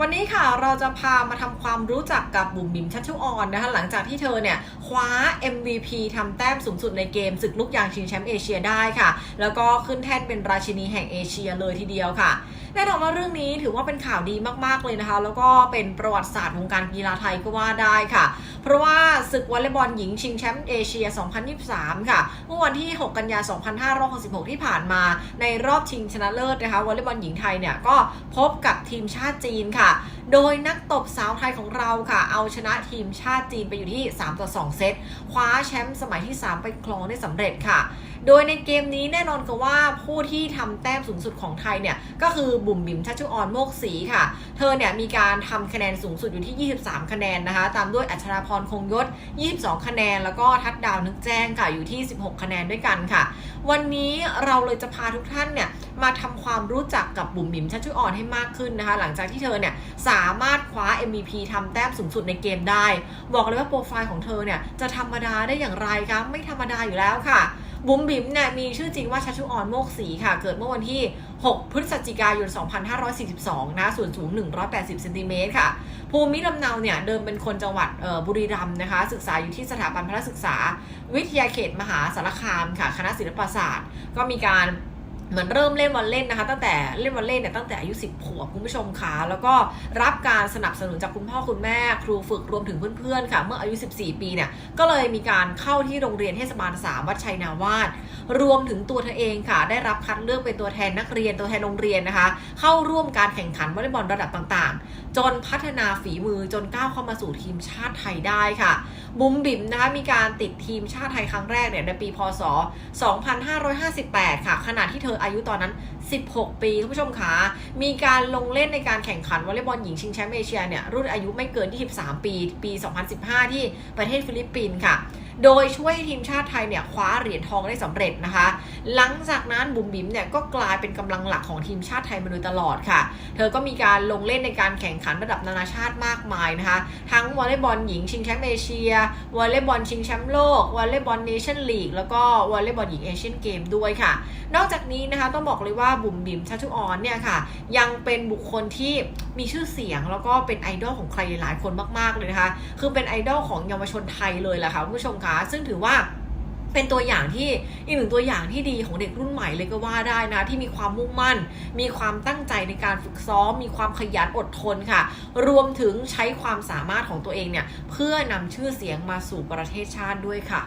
วันนี้ค่ะเราจะพามาทำความรู้จักกับบุ๋มบิมชัชชุออนนะคะหลังจากที่เธอเนี่ยคว้า MVP ทำแต้มสูงสุดในเกมศึกลูกยางชิงแชมป์เอเชียได้ค่ะ แล้วก็ขึ้นแท่นเป็นราชินีแห่งเอเชียเลยทีเดียวค่ะแน่นอนว่าเรื่องนี้ถือว่าเป็นข่าวดีมากๆเลยนะคะ แล้วก็เป็นประวัติศาสตร์วงการกีฬาไทยก็ว่าได้ค่ะ เพราะว่าศึกวอลเลย์บอลหญิงชิงแชมป์เอเชีย 2023 ค่ะ เมื่อวันที่ 6 กันยายน 2566 ที่ผ่านมาในรอบชิงชนะเลิศนะคะวอลเลย์บอลหญิงไทยเนี่ยก็พบกับทีมชาติจีนค่ะ โดยนักตบสาวไทยของเราค่ะ เอาชนะทีมชาติจีนไปอยู่ที่ 3 ต่อ 2 เซต คว้าแชมป์สมัยที่ 3 ไปครองได้สำเร็จค่ะ โดยในเกมนี้แน่นอนกับว่าผู้ที่ทำแต้มสูงสุดของไทยเนี่ยก็คือบุ๋มบิ๋มชัชชุออนโมกศรีค่ะ เธอเนี่ยมีการทำคะแนนสูงสุดอยู่ที่ 23 คะแนนนะคะ ตามด้วยอัชราพรคงยศ 22 คะแนน แล้วก็ทัดดาวนึกแจ้งค่ะอยู่ที่ 16 คะแนนด้วยกันค่ะ วันนี้เราเลยจะพาทุกท่านเนี่ยมาทำความรู้จักกับบุ๋มบิ๋มชัชชุออนให้มากขึ้นนะคะ หลังจากที่เธอเนี่ยสามารถคว้า MVP ทำแต้มสูงสุดในเกมได้ บอกเลยว่าโปรไฟล์ของเธอเนี่ยจะธรรมดาได้อย่างไรคะไม่ธรรมดาอยู่แล้วค่ะ บุ๋มบิ๋มเนี่ยมีชื่อจริงว่าชัชชุออนโมกศรีค่ะ เกิดเมื่อวันที่ 6 พฤศจิกายน 2542 นะส่วนสูง 180เซนติเมตรค่ะ ภูมิลำเนาเนี่ยเดิมเป็นคนจังหวัดบุรีรัมย์นะคะ ศึกษาอยู่ที่สถาบันพระศึกษา วิทยาเขตมหาสารคามค่ะ คณะศิลปศาสตร์ ก็มีการ เหมือนเริ่มเล่นวอลเล่นนะคะตั้งแต่เล่นวอลเล่นเนี่ยตั้งแต่อายุ10ขวบคุณผู้ชมค่ะแล้วก็รับการสนับสนุนจากคุณพ่อคุณแม่ครูฝึกรวมถึงเพื่อนๆค่ะ เมื่ออายุ 14 ปีเนี่ยก็เลยมีการเข้าที่โรงเรียนเทศบาลสามวัดชัยนาวาสรวมถึงตัวเธอเองค่ะ ได้รับคัดเลือกเป็นตัวแทนนักเรียนตัวแทนโรงเรียนนะคะ เข้าร่วมการแข่งขันวอลเลย์บอลระดับต่างๆ จนพัฒนาฝีมือจนก้าวเข้ามาสู่ทีมชาติไทยได้ค่ะ บุ๋มบิ๋มนะคะมีการติดทีมชาติไทยครั้งแรกเนี่ยในปีพศ 2558 ค่ะขณะที่เธออายุตอนนั้น 16 ปีคุณผู้ชมคะมีการลงเล่นในการแข่งขันวอลเลย์บอลหญิงชิงแชมป์เอเชียเนี่ยรุ่นอายุไม่เกิน 23 ปี ปี 2015 ที่ประเทศฟิลิปปินส์ค่ะ โดยช่วยทีมชาติไทยเนี่ยคว้าเหรียญทองได้สำเร็จนะคะ หลังจากนั้นบุ๋มบิ๋มเนี่ยก็กลายเป็นกำลังหลักของทีมชาติไทยมาโดยตลอดค่ะ เธอก็มีการลงเล่นในการแข่งขันระดับนานาชาติมากมายนะคะ ทั้งวอลเลย์บอลหญิงชิงแชมป์เอเชียวอลเลย์บอลชิงแชมป์โลกวอลเลย์บอลเนชั่นลีกแล้วก็วอลเลย์บอลหญิงเอเชียนเกมด้วยค่ะ นอกจากนี้นะคะต้องบอกเลยว่าบุ๋มบิ๋มชัชุออนเนี่ยค่ะ ยังเป็นบุคคลที่มีชื่อเสียงแล้วก็เป็นไอดอลของใครหลายคนมากๆเลยนะคะ คือเป็นไอดอลของเยาวชนไทยเลยแหละค่ะคุณผู้ชมคะซึ่งถือว่าเป็นตัวอย่างที่อีกหนึ่งตัวอย่างที่ดีของเด็กรุ่นใหม่เลยก็ว่าได้นะ ที่มีความมุ่งมั่น มีความตั้งใจในการฝึกซ้อม มีความขยันอดทนค่ะ รวมถึงใช้ความสามารถของตัวเองเนี่ย เพื่อนำชื่อเสียงมาสู่ประเทศชาติด้วยค่ะ